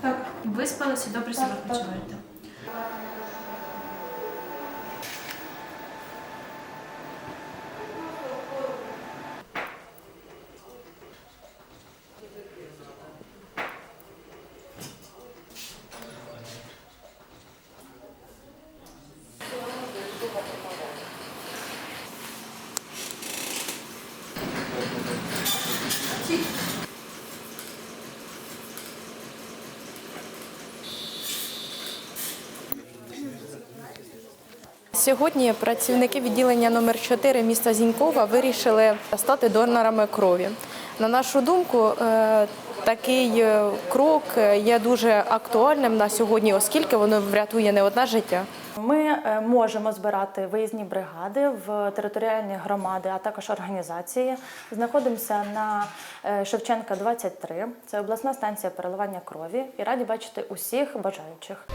Так, виспалися, добре себе почуваєте. Сьогодні працівники відділення номер 4 міста Зінькова вирішили стати донорами крові. На нашу думку, е, такий е, крок є дуже актуальним на сьогодні, оскільки воно врятує не одне життя. Ми е, можемо збирати виїзні бригади в територіальні громади, а також організації. Знаходимося на е, Шевченка 23. Це обласна станція переливання крові і раді бачити усіх бажаючих.